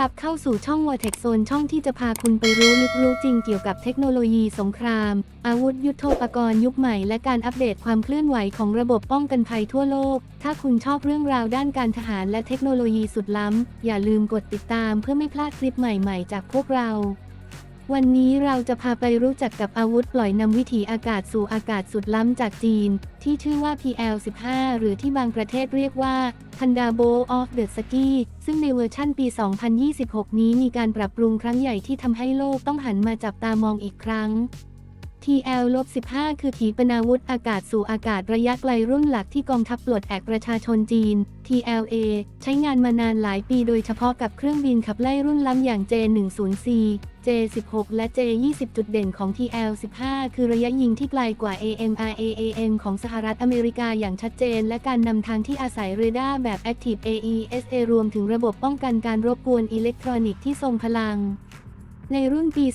รับเข้าสู่ช่อง Vortex Zone ช่องที่จะพาคุณไปรู้ลึกรู้จริงเกี่ยวกับเทคโนโลยีสงคราม อาวุธยุทโธปกรณ์ยุคใหม่ และการอัปเดตความเคลื่อนไหวของระบบป้องกันภัยทั่วโลก ถ้าคุณชอบเรื่องราวด้านการทหารและเทคโนโลยีสุดล้ำ อย่าลืมกดติดตามเพื่อไม่พลาดคลิปใหม่ๆ จากพวกเรา วันนี้เราจะพาไปรู้จักกับอาวุธปล่อยนำวิถีอากาศสู่อากาศสุดล้ำจากจีน ที่ชื่อว่า PL-15 หรือที่บางประเทศเรียกว่า Thunderbolt of the Sky ซึ่งในเวอร์ชั่นปี 2026 นี้มีการปรับปรุงครั้งใหญ่ที่ทำให้โลกต้องหันมาจับตามองอีกครั้ง TL-15 คือขีปนาวุธอากาศสู่อากาศระยะไกลรุ่นหลักที่กองทัพปลดแอกประชาชนจีน TLA ใช้งานมานานหลายปีโดยเฉพาะกับเครื่องบินขับไล่รุ่นล้ำอย่าง J-10C J-16 และ J-20 จุดเด่นของ TL-15 คือระยะยิงที่ไกลกว่า AMRAAM ของสหรัฐอเมริกาอย่างชัดเจน และการนำทางที่อาศัยเรดาร์แบบ Active AESA รวมถึงระบบป้องกันการรบกวนอิเล็กทรอนิกส์ที่ทรงพลัง ในรุ่นปี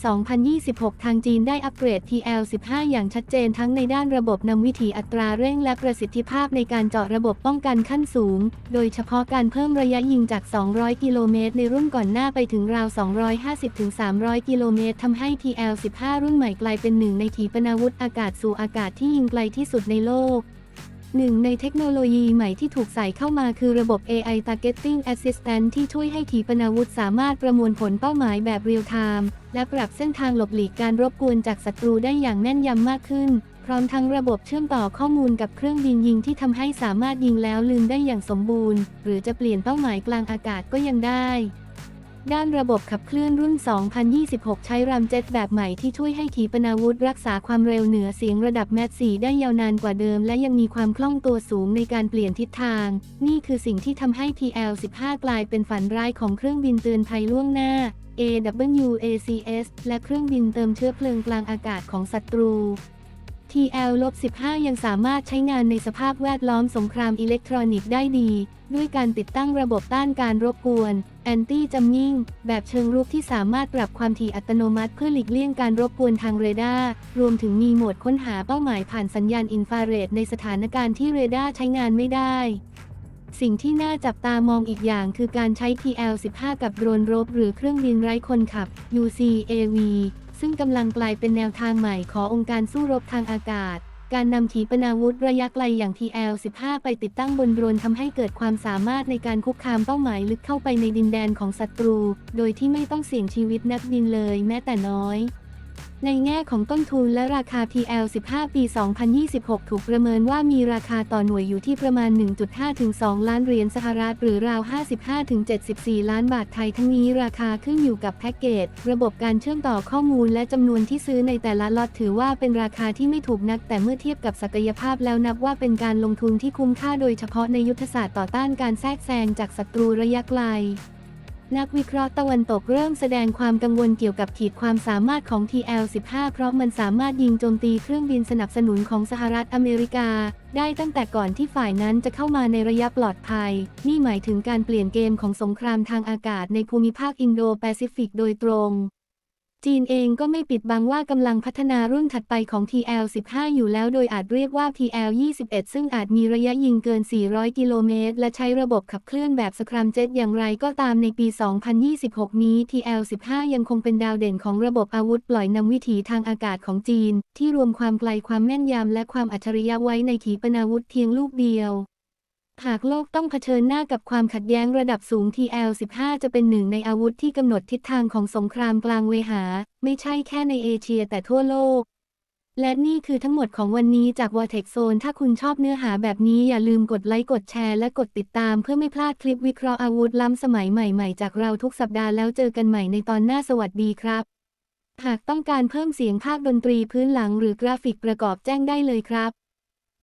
2026 ทางจีนได้อัปเกรด TL-15 อย่างชัดเจนทั้งในด้านระบบนำวิถีอัตราเร่งและประสิทธิภาพในการเจาะระบบป้องกันขั้นสูง โดยเฉพาะการเพิ่มระยะยิงจาก 200 กิโลเมตรในรุ่นก่อนหน้าไปถึงราว 250-300 กิโลเมตรทำให้ TL-15 รุ่นใหม่กลายเป็นหนึ่งในขีปนาวุธอากาศสู่อากาศที่ยิงไกลที่สุดในโลก หนึ่งในเทคโนโลยีใหม่ที่ถูกใส่เข้ามาคือระบบ AI Targeting Assistant ที่ช่วยให้ขีปนาวุธสามารถประมวลผลเป้าหมายแบบเรียลไทม์และปรับเส้นทางหลบหลีกการรบกวนจากศัตรูได้อย่างแม่นยำมากขึ้น พร้อมทั้งระบบเชื่อมต่อข้อมูลกับเครื่องบินยิงที่ทำให้สามารถยิงแล้วลืมได้อย่างสมบูรณ์ หรือจะเปลี่ยนเป้าหมายกลางอากาศก็ยังได้ ด้านระบบขับเคลื่อนรุ่น 2026 ใช้รัมเจ็ตแบบใหม่ที่ช่วยให้ขีปนาวุธรักษาความเร็วเหนือเสียงระดับแมส4ได้ยาวนานกว่าเดิม และยังมีความคล่องตัวสูงในการเปลี่ยนทิศทาง นี่คือสิ่งที่ทำให้ PL-15 กลายเป็นฝันร้ายของเครื่องบินเตือนภัยล่วงหน้า AWACS และเครื่องบินเติมเชื้อเพลิงกลางอากาศของศัตรู TL-15 ยังสามารถใช้งานในสภาพแวดล้อมสงครามอิเล็กทรอนิกส์ได้ดี ด้วยการติดตั้งระบบต้านการรบกวน Anti Jamming แบบเชิงรุกที่สามารถปรับความถี่อัตโนมัติเพื่อหลีกเลี่ยงการรบกวนทางเรดาร์ รวมถึงมีโหมดค้นหาเป้าหมายผ่านสัญญาณอินฟราเรดในสถานการณ์ที่เรดาร์ใช้งานไม่ได้ สิ่งที่น่าจับตามองอีกอย่างคือการใช้ TL-15 กับโดรนรบ หรือเครื่องบินไร้คนขับ UCAV ซึ่งกำลังกลายเป็นแนวทางใหม่ขององค์การสู้รบทางอากาศ การนำขีปนาวุธระยะไกลอย่าง TL-15 ไปติดตั้งบนโดรนทำให้เกิดความสามารถในการคุกคามเป้าหมายลึกเข้าไปในดินแดนของศัตรู โดยที่ไม่ต้องเสี่ยงชีวิตนักบินเลยแม้แต่น้อย ในแง่ของต้นทุนและราคา PL15 ปี 2026 ถูกประเมินว่ามีราคาต่อหน่วยอยู่ที่ประมาณ 1.5 ถึง 2 ล้านเหรียญสหรัฐหรือราว 55 ถึง 74 ล้านบาทไทยทั้งนี้ราคาขึ้นอยู่กับแพ็กเกจ ระบบการเชื่อมต่อข้อมูลและจำนวนที่ซื้อในแต่ละล็อตถือว่าเป็นราคาที่ไม่ถูกนัก แต่เมื่อเทียบกับศักยภาพแล้วนับว่าเป็นการลงทุนที่คุ้มค่าโดยเฉพาะในยุทธศาสตร์ต่อต้านการแทรกแซงจากศัตรูระยะไกล นักวิเคราะห์ตะวันตกเริ่มแสดงความกังวลเกี่ยวกับขีดความสามารถของ TL-15 เพราะมันสามารถยิงโจมตีเครื่องบินสนับสนุนของสหรัฐอเมริกา ได้ตั้งแต่ก่อนที่ฝ่ายนั้นจะเข้ามาในระยะปลอดภัย นี่หมายถึงการเปลี่ยนเกมของสงครามทางอากาศในภูมิภาคอินโดแปซิฟิกโดยตรง จีนเองก็ไม่ปิดบังว่ากำลังพัฒนารุ่นถัดไปของ TL-15 อยู่แล้วโดยอาจเรียกว่า TL-21 ซึ่งอาจมีระยะยิงเกิน 400 กิโลเมตร และใช้ระบบขับเคลื่อนแบบสครัมเจ็ตอย่างไรก็ตามในปี 2026 นี้ TL-15 ยังคงเป็นดาวเด่นของระบบอาวุธปล่อยนำวิถีทางอากาศของจีน ที่รวมความไกลความแม่นยำและความอัจฉริยะไว้ในขีปนาวุธเพียงลูกเดียว หากโลกต้องเผชิญหน้ากับความขัดแย้งระดับสูง TL-15 จะเป็นหนึ่งในอาวุธที่กำหนดทิศทางของสงครามกลางเวหา ไม่ใช่แค่ในเอเชียแต่ทั่วโลก และนี่คือทั้งหมดของวันนี้จาก Vortex Zone ถ้าคุณชอบเนื้อหาแบบนี้อย่าลืมกดไลค์กดแชร์และกดติดตามเพื่อไม่พลาดคลิปวิเคราะห์อาวุธล้ำสมัยใหม่ๆ จากเราทุกสัปดาห์แล้วเจอกันใหม่ในตอนหน้าสวัสดีครับ หากต้องการเพิ่มเสียงภาคดนตรีพื้นหลังหรือกราฟิกประกอบแจ้งได้เลยครับ